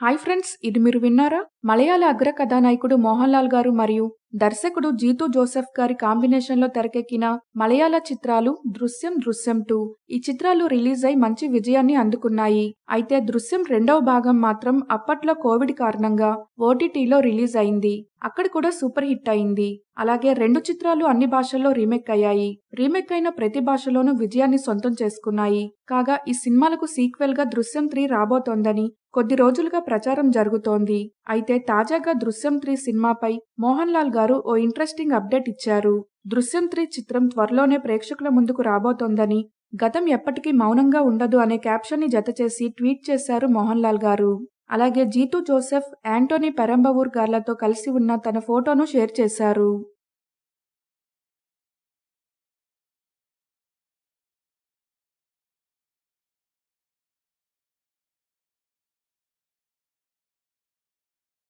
Hi friends ఇది మీరు విన్నారా? మలయాళ అగ్ర కథానాయకుడు మోహన్ లాల్ గారు మరియు దర్శకుడు జీతూ జోసెఫ్ గారి కాంబినేషన్లో తెరకెక్కిన మలయాళ చిత్రాలు దృశ్యం దృశ్యం టూ. ఈ చిత్రాలు రిలీజ్ అయి మంచి విజయాన్ని అందుకున్నాయి. అయితే దృశ్యం రెండవ భాగం మాత్రం అప్పట్లో కోవిడ్ కారణంగా ఓటీటీలో రిలీజ్ అయింది. అక్కడ కూడా సూపర్ హిట్ అయింది. అలాగే రెండు చిత్రాలు అన్ని భాషల్లో రీమేక్ అయ్యాయి. రీమేక్ అయిన ప్రతి భాషలోనూ విజయాన్ని సొంతం చేసుకున్నాయి. కాగా ఈ సినిమాలకు సీక్వెల్గా దృశ్యం త్రీ రాబోతోందని కొద్ది రోజులుగా ప్రచారం జరుగుతోంది. అయితే తాజాగా దృశ్యం త్రీ సినిమాపై మోహన్ లాల్ గారు ఓ ఇంట్రెస్టింగ్ అప్డేట్ ఇచ్చారు. దృశ్యం త్రీ చిత్రం త్వరలోనే ప్రేక్షకుల ముందుకు రాబోతోందని గతం ఎప్పటికీ మౌనంగా ఉండదు అనే క్యాప్షన్ని జతచేసి ట్వీట్ చేశారు మోహన్ లాల్ గారు. అలాగే జీతూ జోసెఫ్ యాంటోనీ పెరంబవూర్ గార్లతో కలిసి ఉన్న తన ఫోటోను షేర్ చేశారు.